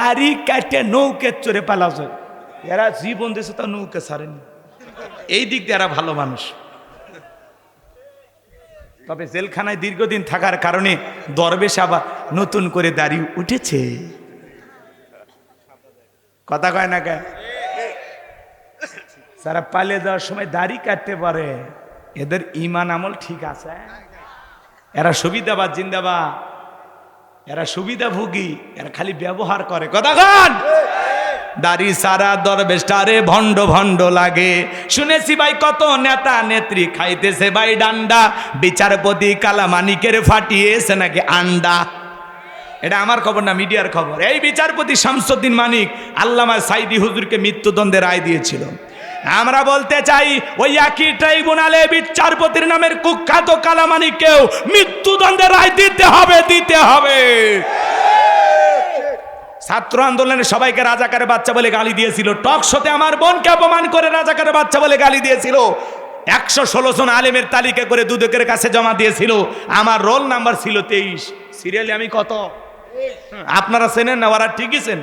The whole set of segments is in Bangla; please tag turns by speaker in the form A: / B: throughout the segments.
A: দাড়ি কাটে নৌকে চড়ে পালাছে। এরা জীবন দেশে তা নৌকে ছাড়েনি। এই দিক দিয়ে এরা ভালো মানুষ। তবে জেলখানায় দীর্ঘদিন থাকার কারণে দরবেশ আবার নতুন করে দাড়ি উঠেছে। কথা কয় না কে যারা পালে যাওয়ার সময় দাড়ি কাটতে পারে, এদের ইমান আমল ঠিক আছে। এরা সুবিধাবাদ, জিন্দাবাদ। এরা সুবিধাভোগী, এরা খালি ব্যবহার করে। কথা কন! দাড়ি সারা দরবেশটারে ভণ্ড ভণ্ড লাগে। শুনেছি ভাই, কত নেতা নেত্রী খাইতেছে ভাই ডান্ডা। বিচারপতি কালামানিকের ফাটিয়েছে নাকি আন্ডা? এটা আমার খবর না, মিডিয়ার খবর। এই বিচারপতি শামসুদ্দিন মানিক আল্লামা সাইদি হুজুরকে মৃত্যুদণ্ডের রায় দিয়েছিল। আমরা বলতে চাই, ওই একই ট্রাইব্যুনালে বিচারপতির নামের কুখ্যাত কালামানিককেও মৃত্যুদণ্ডের রায় দিতে হবে দিতে হবে। ছাত্র আন্দোলনে সবাইকে রাজাকারের বাচ্চা বলে গালি দিয়েছিল। টক শোতে আমার বোনকে অপমান করে রাজাকারের বাচ্চা বলে গালি দিয়েছিল। একশো ষোলো জন আলেমের তালিকা করে দুদকের কাছে জমা দিয়েছিল। আমার রোল নাম্বার ছিল তেইশ। সিরিয়ালে আমি কত? আপনারা চেনেন না, ওরা ঠিকই চেন।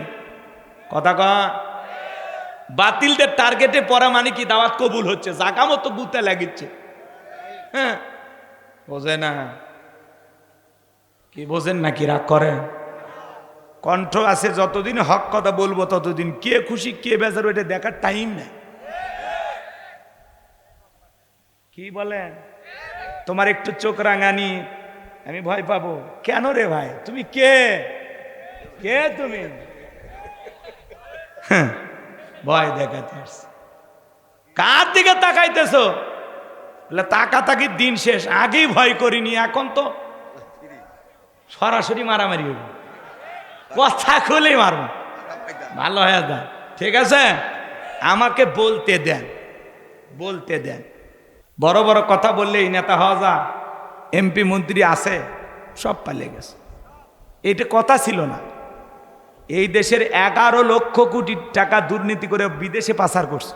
A: কথা কয় বাতিলদের টার্গেটে পড়া মানে কি? দাওয়াত কবুল হচ্ছে জাকা তো গুতে লাগিচ্ছে। হ্যাঁ? বোঝে না? কি বোঝেন নাকি? রাগ করেন? কণ্ঠ আছে যতদিন হক কথা বলব ততদিন। কে খুশি কে বেজার এটা দেখার টাইম নেই। কি বলেন? তোমার একটু চোখ রাঙানি আমি ভয় পাবো। কেন রে ভাই? তুমি কে? কে তুমি? হ্যাঁ, ভয় দেখাতে আসছে। কার দিকে তাকাইতেছো? বলে তাকা তাকি দিন শেষ, আগেই ভয় করিনি, এখন তো সরাসরি মারামারি হইল কথা খুলেই মারব। ভালো হয়ে দেন ঠিক আছে? আমাকে বলতে দেন বলতে দেন। বড় বড় কথা বললে এই নেতা হওয়া যা এমপি, মন্ত্রী আছে, সব পালিয়ে গেছে। এটা কথা ছিল না। এই দেশের এগারো লক্ষ কোটি টাকা দুর্নীতি করে বিদেশে পাচার করছে।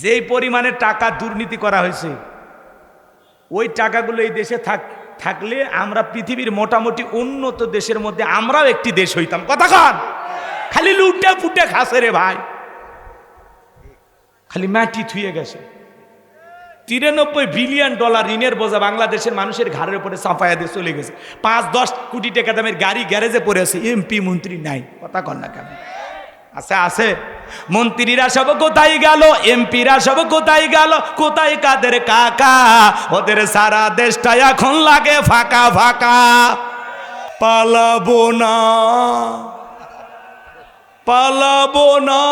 A: যেই পরিমাণে টাকা দুর্নীতি করা হয়েছে, ওই টাকাগুলো এই দেশে থাক, থাকলে আমরা পৃথিবীর মোটামুটি উন্নত দেশের মধ্যে আমরাও একটি দেশ হইতাম। কথা খান খালি লুটে ফুটে খাসে রে ভাই। খালি মাটি থুয়ে গেছে। তিরানব্বই বিলিয়ন ডলার ঋণের বোঝা বাংলাদেশের মানুষের ঘাড়ের উপরে চাপায়া দিয়ে চলে গেছে। পাঁচ, দশ কোটি টাকা দামের গাড়ি গ্যারেজে পড়ে আছে, এমপি মন্ত্রী নাই। কথা কন না কেন? আছে আছে। মন্ত্রীরা সব কোথায় গেল? এমপিরা সব কোথায় গেল? কোথায় কাদের কাকা? ওদের সারা দেশটা এখন লাগে ফাঁকা ফাঁকা। পালাবো না। পালাবো না।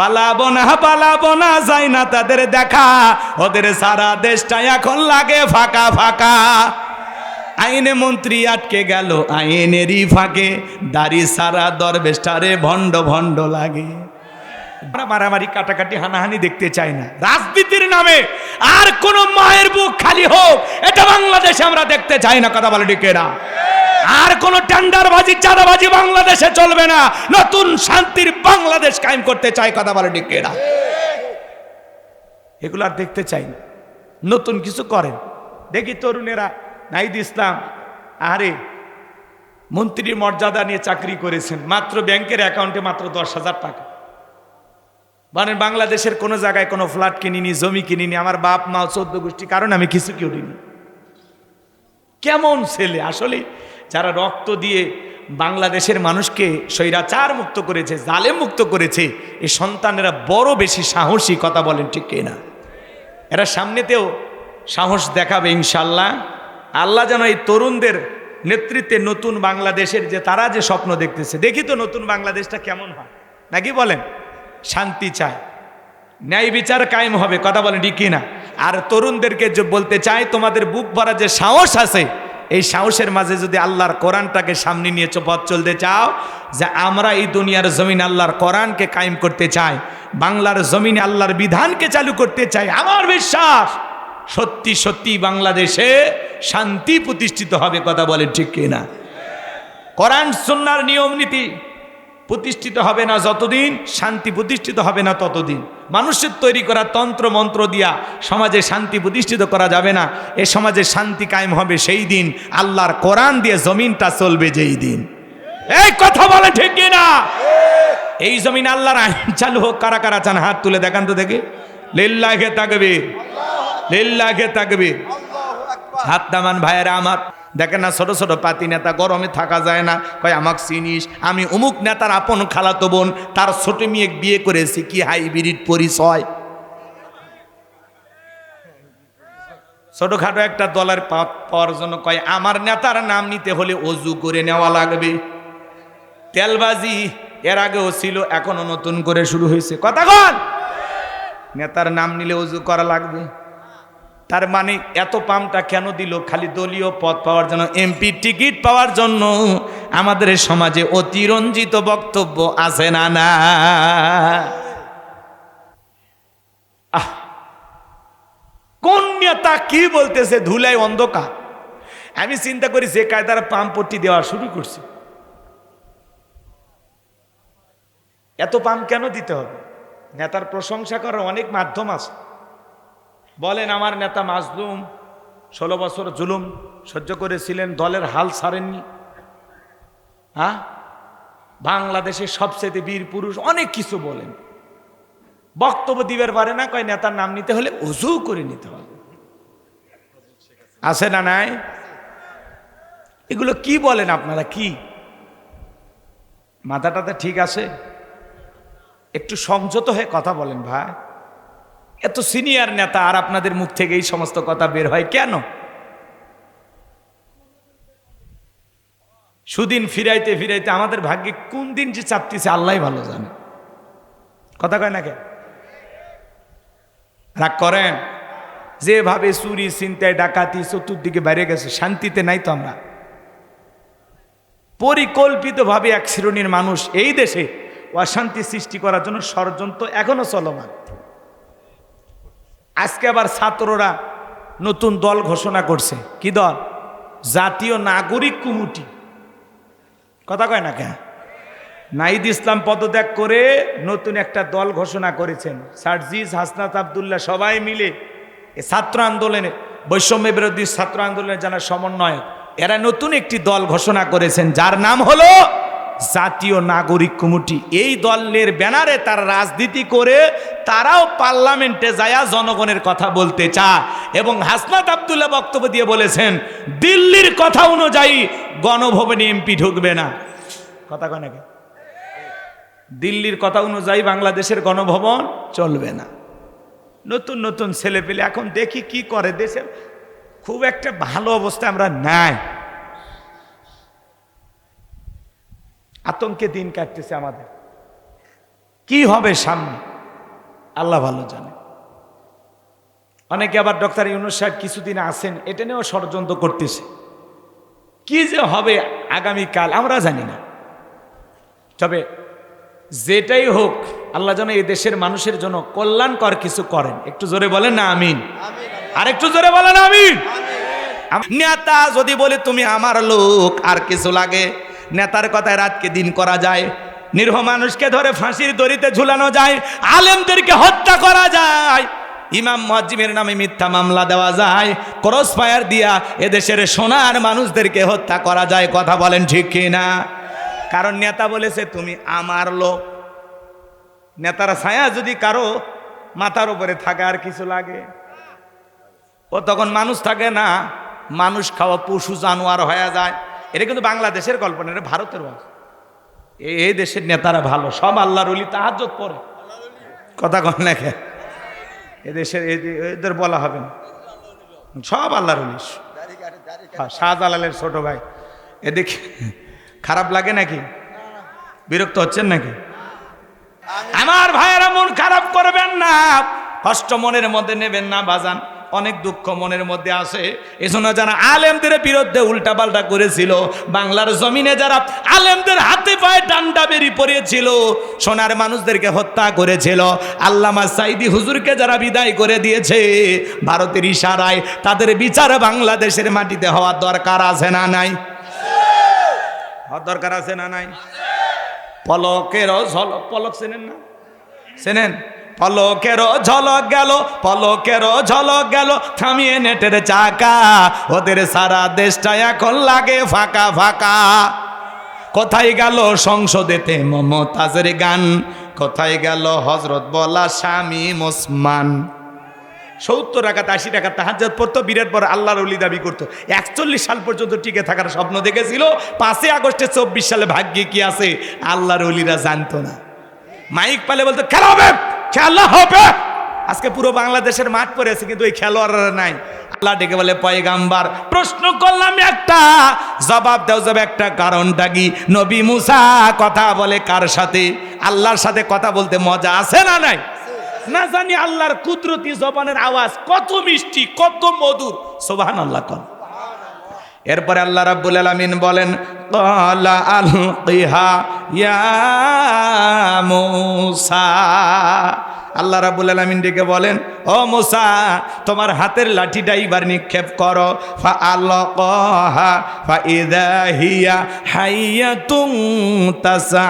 A: পালাবো না পালাবো না, যাই না তাদের দেখা। ওদের সারা দেশটা এখন লাগে ফাঁকা ফাঁকা। আইনে মন্ত্রী আটকে গেল, আইনেরই ফাঁকে। দাড়ি সারা দরবেশটারে ভণ্ড ভণ্ড লাগে। মারামারি, কাটাকাটি, হানাহানি দেখতে চাই না। রাজনীতির নামে আর কোন মায়ের বুক খালি হোক, এটা বাংলাদেশে আমরা দেখতে চাই না, কথা বলে ডিকেরা আর কোন টেন্ডারবাজি, চাঁদাবাজি বাংলাদেশে চলবে না। নতুন শান্তির বাংলাদেশ কায়েম করতে চাই কথা বলে ডিকেরা এগুলো আর দেখতে চাই না। নতুন কিছু করেন। দেখি তরুণেরা নাইদ ইসলাম, আরে, মন্ত্রীর মর্যাদা নিয়ে চাকরি করেছেন, মাত্র ব্যাংকের অ্যাকাউন্টে মাত্র দশ হাজার টাকা। মানে বাংলাদেশের কোনো জায়গায় কোনো ফ্ল্যাট কিনিনি, জমি কিনিনি, আমার বাপ মা চোদ্দ গোষ্ঠী, কারণ আমি কিছু কেউ কিনিনি। কেমন ছেলে, আসলে যারা রক্ত দিয়ে বাংলাদেশের মানুষকে স্বৈরাচার মুক্ত করেছে জালে মুক্ত করেছে এই সন্তানেরা বড় বেশি সাহসী, কথা বলেন ঠিক না এরা সামনেতেও সাহস দেখাবে ইনশাল্লাহ। আল্লাহ যেন এই তরুণদের নেতৃত্বে নতুন বাংলাদেশের যে তারা যে স্বপ্ন দেখতেছে, দেখি তো নতুন বাংলাদেশটা কেমন হয়। নাকি বলেন? শান্তি চায়। ন্যায় বিচার কায়েম হবে, কথা বলেন ঠিক না আর তরুণদেরকে যে বলতে চাই তোমাদের বুক ভরা যে সাহস আছে এই সাহসের মাঝে যদি আল্লাহর কোরআনটাকে সামনে নিয়ে চোপথ চলতে চাও, যে আমরা এই দুনিয়ার জমিন আল্লাহর কোরআনকে কায়েম করতে চাই, বাংলার জমিনে আল্লাহর বিধানকে চালু করতে চাই, আমার বিশ্বাস সত্যি সত্যি বাংলাদেশে শান্তি প্রতিষ্ঠিত হবে, কথা বলেন ঠিক কিনা? কোরআন, সুন্নার নিয়ম নীতি প্রতিষ্ঠিত হবে না যতদিন, শান্তি প্রতিষ্ঠিত হবে না ততদিন। মানুষের তৈরি করা তন্ত্র, মন্ত্র দিয়া সমাজে শান্তি প্রতিষ্ঠিত করা যাবে না। এ সমাজে শান্তি কায়েম হবে সেই দিন, আল্লাহর কোরআন দিয়ে জমিনটা চলবে যেই দিন। এই কথা বলে ঠিক না? এই জমিন আল্লাহর আইন চালু হোক, কারা কারা চান হাত তুলে দেখান তো দেখি। লিল্লাহে তাকবীর লিল্লাহে তাকবীর। হাত নামান ভাইয়েরা আমার। দেখেন না ছোট ছোট পাতি নেতা গরমে থাকা যায় না। কয়, আমাক চিনিস, আমি অমুক নেতার আপন খালাতো বোন, তার ছোট মেয়ে বিয়ে করেছি, কি হাইব্রিড পরিচয়? ছোটখাটো একটা দলের পাওয়ার জন্য কয়, আমার নেতার নাম নিতে হলে অজু করে নেওয়া লাগবে। তেলবাজি এর আগেও ছিল, এখনও নতুন করে শুরু হয়েছে। কথা কন! নেতার নাম নিলে অজু করা লাগবে। তার মানে এত পামটা কেন দিল? খালি দলীয় পদ পাওয়ার জন্য, এমপি টিকিট পাওয়ার জন্য। আমাদের সমাজে অতিরঞ্জিত বক্তব্য আছে না না? আহ! কোন নেতা কি বলতেছে? ধুলাই অন্ধকার। আমি চিন্তা করি যে কায়দার পাম পট্টি দেওয়া শুরু করছি। এত পাম কেন দিতে হবে? নেতার প্রশংসা করার অনেক মাধ্যম আছে। বলেন, আমার নেতা মাজলুম, ষোলো বছর জুলুম সহ্য করেছিলেন, দলের হাল ছাড়েননি। হ্যাঁ? বাংলাদেশের সবচেয়ে বীর পুরুষ অনেক কিছু বলেন। বক্তব্য দিবের পারে না, কয়, নেতার নাম নিতে হলে উজু করে নিতে হবে। আছে না নাই? এগুলো কি বলেন আপনারা, কি? মাথাটাতে ঠিক আছে? একটু সংযত হয়ে কথা বলেন ভাই। এত সিনিয়র নেতা আর আপনাদের মুখ থেকে এই সমস্ত কথা বের হয় কেন? সুদিন ফিরাইতে ফিরাইতে আমাদের ভাগ্যে কোন দিন যে চাপতেছে আল্লাহ ভালো জানে। কথা কয় না কে? রাগ করেন? যেভাবে চুরি চিন্তায় ডাকাতি চতুর্দিকে বাইরে গেছে, শান্তিতে নাই তো আমরা। পরিকল্পিতভাবে এক শ্রেণির মানুষ এই দেশে অশান্তি সৃষ্টি করার জন্য ষড়যন্ত্র এখনও চলমান। আজকে আবার ছাত্ররা নতুন দল ঘোষণা করছে। কি দল? জাতীয় নাগরিক কমিটি। কথা কয় না কেন? নাইদ ইসলাম পদত্যাগ করে নতুন একটা দল ঘোষণা করেছেন। সার্জিস, হাসনাত, আবদুল্লাহ সবাই মিলে এ ছাত্র আন্দোলনে বৈষম্য বিরোধী ছাত্র আন্দোলনের যারা সমন্বয়ক, এরা নতুন একটি দল ঘোষণা করেছেন, যার নাম হলো জাতীয় নাগরিক কমিটি। এই দলের ব্যানারে তারা রাজনীতি করে তারাও পার্লামেন্টে যায়া জনগণের কথা বলতে চায়। এবং হাসনাত আবদুল্লাহ বক্তব্য দিয়ে বলেছেন, দিল্লির কথা অনুযায়ী গণভবনে এমপি ঢুকবে না। কথা কয় নাকি? দিল্লির কথা অনুযায়ী বাংলাদেশের গণভবন চলবে না। নতুন নতুন ছেলে পেলে এখন দেখি কি করে দেশের খুব একটা ভালো অবস্থা আমরা নাই। আতঙ্কে দিন কাটতেছে আমাদের। কি হবে সামনে? আল্লাহ ভালো জানে। অনেকে আবার ডক্টর ইউনুস সাহেব কিছুদিন আসেন এটা নিয়েও ষড়যন্ত্র করতেছে। কি যে হবে আগামীকাল, আমরা জানি না। তবে যেটাই হোক, আল্লাহ যেন এই দেশের মানুষের জন্য কল্যাণকর কিছু করেন। একটু জোরে বলেন না, আমিন। আর একটু জোরে বলেন, আমিন। আম- নেতা যদি বলে, তুমি আমার লোক, আর কিছু লাগে? নেতার কথায় রাতকে দিন করা যায়। নিরহ মানুষকে ধরে ফাঁসির দড়িতে ঝুলানো যায়। আলেমদেরকে হত্যা করা যায়। ইমাম মজ্জিমের নামে মিথ্যা মামলা দেওয়া যায়। ক্রস ফায়ার দিয়া এদেশের সোনার মানুষদেরকে হত্যা করা যায়। কথা বলেন ঠিক কি না? কারণ নেতা বলেছে, তুমি আমার লোক। নেতারা ছায়া যদি কারও মাথার উপরে থাকে, আর কিছু লাগে? ও তখন মানুষ থাকে না। মানুষ খাওয়া পশু জানোয়ার হয়ে যায়। এটা কিন্তু বাংলাদেশের গল্প না এটা ভারতের গল্প এই দেশের নেতারা ভালো সব আল্লাহর অলি তাহাজ্জত পড়ে কথা কন না এদেশের এদের বলা হবে না। সব আল্লাহর অলি হ্যাঁ, শাহজালালের ছোট ভাই। এদিকে খারাপ লাগে নাকি? বিরক্ত হচ্ছেন নাকি? আমার ভাইয়েরা মন খারাপ করবেন না। কষ্ট মনের মধ্যে নেবেন না বাজান। অনেক দুঃখ মনের মধ্যে আসে এজন্য যারা আলেমদের বিরুদ্ধে উল্টাপাল্টা করেছিল, বাংলার জমিনে যারা আলেমদের হাতে পায়ে ডান্ডা বেরি পড়িয়েছিল সোনার মানুষদেরকে হত্যা করেছিল। আল্লামা সাইদি হুজুরকে যারা বিদায় করে দিয়েছে, ভারতের ইশারায় তাদের বিচার বাংলাদেশের মাটিতে হওয়ার দরকার আছে না নাই? হওয়ার দরকার আছে না নাই? পলকের ঝলক, পলক চেনেন না? চেনেন? পলকের ঝলক গেল পলকের ঝলক গেল, থামিয়ে নেটের চাকা। ওদের সারা দেশটা এখন লাগে ফাঁকা ফাঁকা। কোথায় গেল সংসদেতে মমতাজের গান? কোথায় গেল হজরত বলা স্বামী ওসমান সত্তর টাকা, আশি টাকা তাহাজাত পড়তো, বিরাট বড় আল্লাহর অলি দাবি করতো। একচল্লিশ সাল পর্যন্ত টিকে থাকার স্বপ্ন দেখেছিল। পাঁচই আগস্টে চব্বিশ সালে ভাগ্যে কি আছে? আল্লাহর অলিরা জানতো না। মাইক পালে বলতো, খেলা হবে! খেলা হবে। আজকে পুরো বাংলাদেশের মাঠ পড়েছে, কিন্তু ওই খেলোয়াড়রা নাই। আল্লাহ ডেকে বলে, পয়গাম্বার, প্রশ্ন করলাম একটা, জবাব দাও যাবে একটা কারণটা কি? নবী মুসা কথা বলে কার সাথে? আল্লাহর সাথে কথা বলতে মজা আছে না নাই? না জানি আল্লাহর কুদরতি জবানের আওয়াজ কত মিষ্টি, কত মধুর। সোবাহান আল্লাহ কন। এরপরে আল্লাহ রাব্বুল আলামিন বলেন ক্বালা আলকিহা ইয়া মূসা। আল্লাহ রাবুল আলমিন ডেকে বলেন ও মোসা, তোমার হাতের লাঠিটা এবার নিক্ষেপ করো। ফা আলকাহা, ফা ইদা হিয়া হাইয়াতুন তাসআ।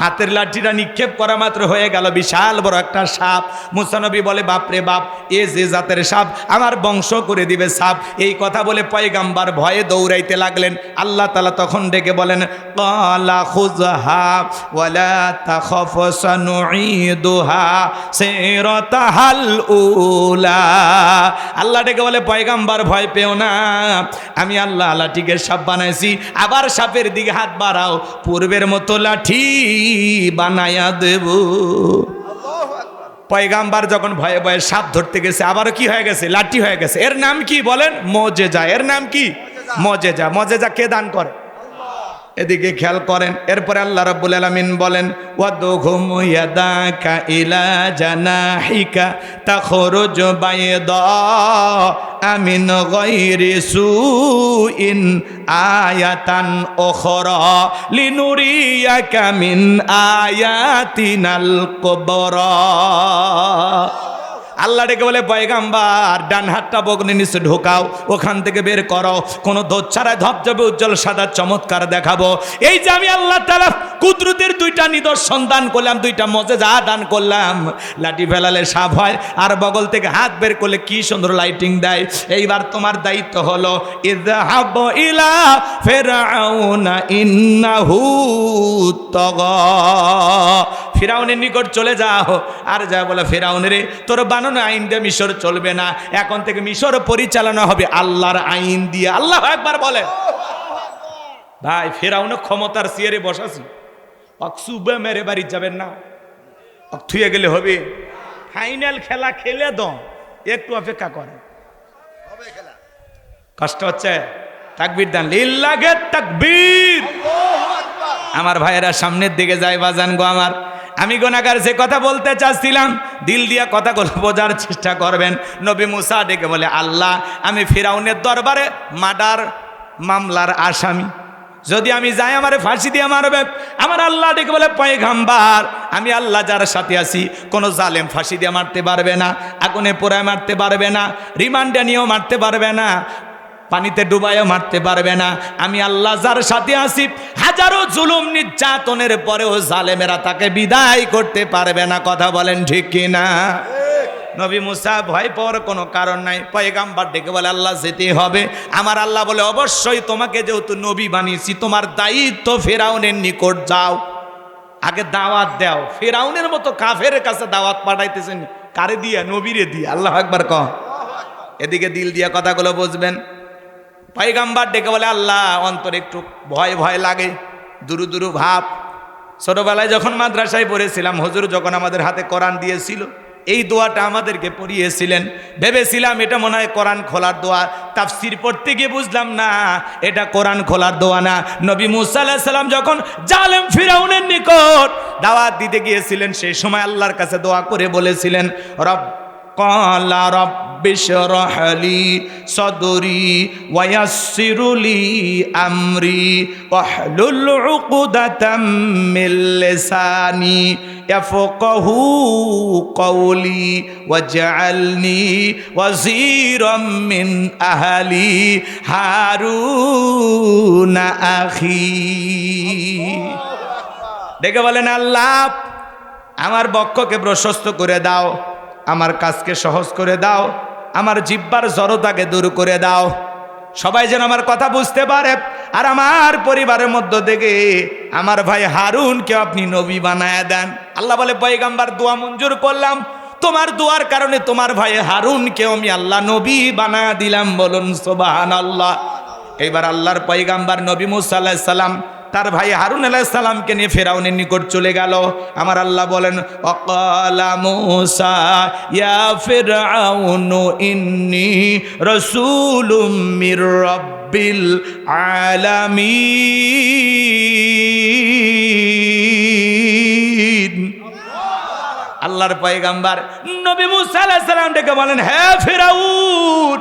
A: হাতের লাঠিটা নিক্ষেপ করা মাত্র হয়ে গেল বিশাল বড় একটা সাপ। মুসা নবী বলে, বাপ রে বাপ, এ যে জাতের সাপ, আমার বংশ করে দিবে সাপ। এই কথা বলে পয়গাম্বার ভয়ে দৌড়াইতে লাগলেন। আল্লাহ তালা তখন ডেকে বলেন কলা খুজহা ওয়ালা তাখফ সানুঈদুহা সিরাতাহাল উলা আল্লাহ ডেকে বলে, পয়গাম্বার ভয় পেও না। আমি আল্লাহ লাঠিকে সাপ বানাইছি। আবার সাপের দিকে হাত বাড়াও। পূর্বের মতো লাঠি বানায়া দেব। পয়গাম্বার যখন ভয়ে ভয়ে সাপ ধরতে গেছে, আবারও কি হয়ে গেছে? লাঠি হয়ে গেছে। এর নাম কি বলেন? মজেজা। এর নাম কি? মজেজা। মজেজা কে দান করে? এদিকে খেয়াল করেন, এরপরে আল্লাহ রাব্বুল আলামিন বলেন আমিন আয়াতান উখরা লিনুরিয়াকা মিন আয়াতিনাল কুবরা। আল্লাহ ডেকে বলে, পয়গাম্বার, ডান হাতটা বগনি নিচে ঢোকাও, ওখান থেকে বের করো। কোনো দোধ ছাড়াই ধপধপে উজ্জ্বল সাদা চমৎকার দেখাবো। এই যে আমি আল্লাহ তালা কুদরতের দুইটা নিদর্শন দান করলাম, দুইটা মজে যা দান করলাম। লাঠি ফেলালে সাপ হয়, আর বগল থেকে হাত বের করলে কি সুন্দর লাইটিং দেয়। এইবার তোমার দায়িত্ব হলো ইলা তাগা। ফিরাউনের নিকট চলে যাও। আর যা বলে ফেরাউনের তোর বানানো আইন দিয়ে মিশর চলবে না। এখন থেকে মিশর পরিচালনা হবে আল্লাহর আইন দিয়ে। আল্লাহ একবার বলে ভাই ফেরাউনে ক্ষমতার সিয়ারে বসাছি। অকসুবে মেরে বাড়ি যাবেন না। অক থুয়ে গেলে হবে। ফাইনাল খেলা খেলে দম। একটু অপেক্ষা করে কষ্ট হচ্ছে? তাকবির দান। লিল্লাগে তাকবীর। আমার ভাইয়েরা সামনের দিকে যায় বাজান গো আমার। আমি গোনাগার যে কথা বলতে চাচ্ছিলাম, দিল দিয়া কথাগুলো বোঝার চেষ্টা করবেন। নবী মুসা ডেকে বলে, আল্লাহ, আমি ফিরাউনের দরবারে মার্ডার মামলার আসামি। যদি আমি যাই, আমারে ফাঁসি দিয়ে মারবে। আমার আল্লাহ ডেকে বলে, পয়গাম্বার, আমি আল্লাহ যার সাথে আছি, কোনো জালেম ফাঁসি দিয়ে মারতে পারবে না, আগুনে পোড়ায় মারতে পারবে না, রিমান্ডে নিয়েও মারতে পারবে না। পানিতে ডুবাইও মারতে পারবে না। আমি আল্লাহ যার সাথে আসি হাজারো জুলুম নির্যাতনের পরেও জালেমেরা তাকে বিদায় করতে পারবে না। কথা বলেন ঠিক কিনা? নবী মুসা ভয় পাওয়ার কোনো কারণ নাই। পয়গাম্বার ডেকে বলে, আল্লাহ যেতে হবে। আমার আল্লাহ বলে, অবশ্যই তোমাকে যেহেতু নবী বানিয়েছি, তোমার দায়িত্ব ফেরাউনের নিকট যাও। আগে দাওয়াত দাও। ফেরাউনের মতো কাফের কাছে দাওয়াত পাঠাইতেছেন। কারে দিয়া? নবীরে দিয়ে। আল্লাহ একবার কহ এদিকে দিল দিয়া কথাগুলো বুঝবেন। পাইগাম্বার ডেকে বলে, আল্লাহ, অন্তর একটু ভয় ভয় লাগে, দুরু দুরু ভাব। ছোটোবেলায় যখন মাদ্রাসায় পড়েছিলাম, হজুর যখন আমাদের হাতে কোরআন দিয়েছিল, এই দোয়াটা আমাদেরকে পড়িয়েছিলেন। ভেবেছিলাম এটা মনে হয় কোরআন খোলার দোয়া। তাফসির পড়তে গিয়ে বুঝলাম, না, এটা কোরআন খোলার দোয়া না। নবী মুসাল্লাহ যখন জালেম ফিরাউনের নিকট দাওয়াত দিতে গিয়েছিলেন, সেই সময় আল্লাহর কাছে দোয়া করে বলেছিলেন, রব, কলা রব রব্বিশরাহ লি সদরি ওয়ায়াসসির লি আমরি ওয়াহলুল উকদাতাম মিন কৌলি ইয়াফকাহু কওলি ওয়াজআলনি ওয়াজিরাম মিন আহলি হারুন আখি। ডেকে বলেন, আল্লাহ, আমার বক্ষকে প্রশস্ত করে দাও, আমার কাজকে সহজ করে দাও আমার জিব্বার জড়তাকে দূর করে দাও। সবাই যেন আমার কথা বুঝতে পারে। আর আমার পরিবারের মধ্য থেকে আমার ভাই হারুনকে আপনি নবী বানায় দেন। আল্লাহ বলে, পয়গাম্বার, দোয়া মঞ্জুর করলাম। তোমার দোয়ার কারণে তোমার ভাই হারুনকে আমি আল্লাহ নবী বানায় দিলাম বলুন সোবাহান আল্লাহ এবার আল্লাহর পয়গাম্বার নবী মুসা আলাহিস সালাম তার ভাই হারুন আলাইহিস সালামকে নিয়ে ফেরাউনের নিকট চলে গেল। আমার আল্লাহ বলেন, অকালা মুসা, ইয়া ফিরআউনু, ইন্নী রাসূলুম রাব্বিল আলামিন। আল্লাহর পয়গাম্বার নবী মুসা সালাম ডেকে বলেন, হে ফেরাউন,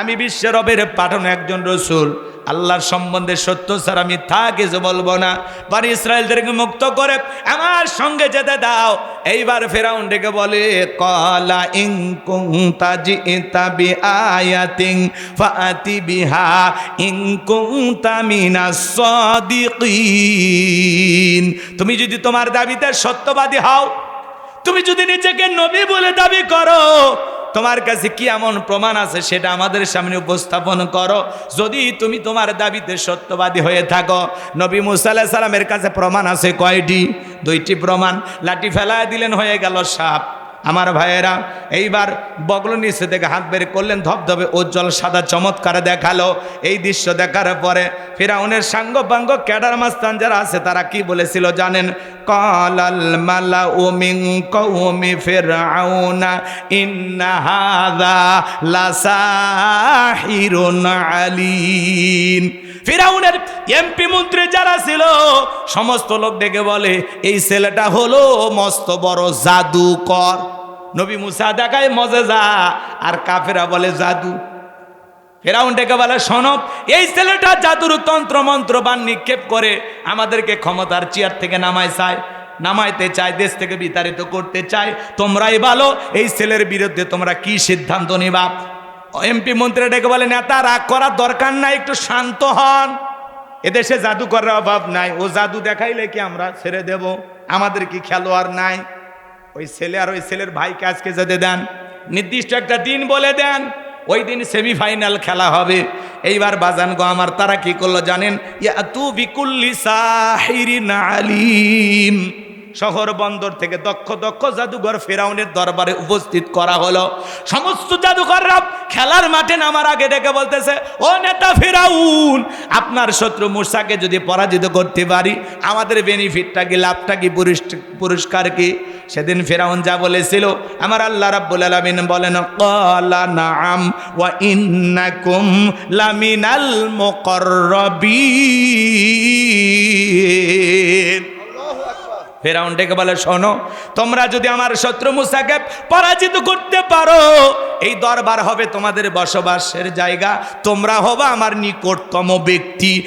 A: আমি বিশ্বের রবের পাঠানো একজন রসুল। আল্লাহর সম্বন্ধে সত্য ছাড়া আমি থা কিছু বলব না। বাড়ি ইসরায়েলদেরকে মুক্ত করে আমার সঙ্গে যেতে দাও। এইবার ফেরাউন ডেকে বলে, কলা ইং কুংতা জিতা বি আয়াতিং বিহা তুমি যদি তোমার দাবিতে সত্যবাদী হও, তুমি যদি নিজেকে নবী বলে দাবি করো তোমার কাছে কি এমন প্রমাণ আছে সেটা আমাদের সামনে উপস্থাপন করো। যদি তুমি তোমার দাবিতে সত্যবাদী হয়ে থাকো, নবী মুসাল্লাহ সালামের কাছে প্রমাণ আছে কয়টি? দুইটি প্রমাণ। লাঠি ফেলায় দিলেন, হয়ে গেল সাপ। আমার ভাইয়েরা, এইবার বগল নিচে থেকে হাত বের করলেন, ধবধবে উজ্জ্বল, সাদা, চমৎকার দেখাল। এই দৃশ্য দেখার পরে ফেরাউনের সাঙ্গ বাঙ্গ ক্যাডার মাস্তান যারা আছে, তারা কি বলেছিল জানেন? কলাল মালা ওমিং কৌমি ফেরাউনা, ইন্না হাদা লাসাহিরুন আলিন। ফিরাউনের এমপি মন্ত্রী যারা ছিল, সমস্ত লোক ডেকে বলে, এই ছেলেটা হলো মস্ত বড় জাদুকর। নবী মুসা দেখায় মজেজা আর কাফেরা বলে, জাদু। ফেরাউন ডেকে বলে সনব এই ছেলেটা জাদুর তন্ত্র মন্ত্র বান নিক্ষেপ করে আমাদেরকে ক্ষমতার চেয়ার থেকে নামায় চায়। নামাইতে চায়, দেশ থেকে বিতাড়িত করতে চায়। তোমরাই ভালো, এই ছেলের বিরুদ্ধে তোমরা কি সিদ্ধান্ত নিবা? এমপি মন্ত্রী ডেকে বলে, নেতা, রাগ করার দরকার নাই, একটু শান্ত হন। এদেশে জাদু করার অভাব নাই। ও জাদু দেখাইলে কি আমরা ছেড়ে দেব? আমাদের কি খেলোয়াড় নাই? ওই ছেলে আর ওই ছেলের ভাইকে আজকে যেতে দেন, নির্দিষ্ট একটা দিন বলে দেন, ওই দিন সেমিফাইনাল খেলা হবে। এইবার বাজান গো আমার, তারা কি করল জানেন? ইয়া তু বিকুল্লি সাহিরিন আলিম। শহর বন্দর থেকে দক্ষ দক্ষ জাদুঘর ফেরাউনের দরবারে উপস্থিত করা হলো। সমস্ত জাদুঘররা খেলার মাঠে নামার আগে ডেকে বলতেছে, ও নেতা ফেরাউন, আপনার শত্রু মুসাকে যদি পরাজিত করতে পারি, আমাদের বেনিফিটটা কি, লাভটা কি পুরস্কার কি? সেদিন ফেরাউন যা বলেছিল, আমার আল্লাহ রাব্বুল আলামিন বলেন, ক্বালা নাআম ওয়া ইন্নাকুম লামিনাল মুকাররাবিন। ফেরাউন ডেকে বলে, শোনো, তোমরা যদি আমার শত্রু মুসাকে পরাজিত করতে পারো, এই দরবার হবে তোমাদের বসবাসের জায়গা। তোমরা হবা আমার নিকটতম ব্যক্তি।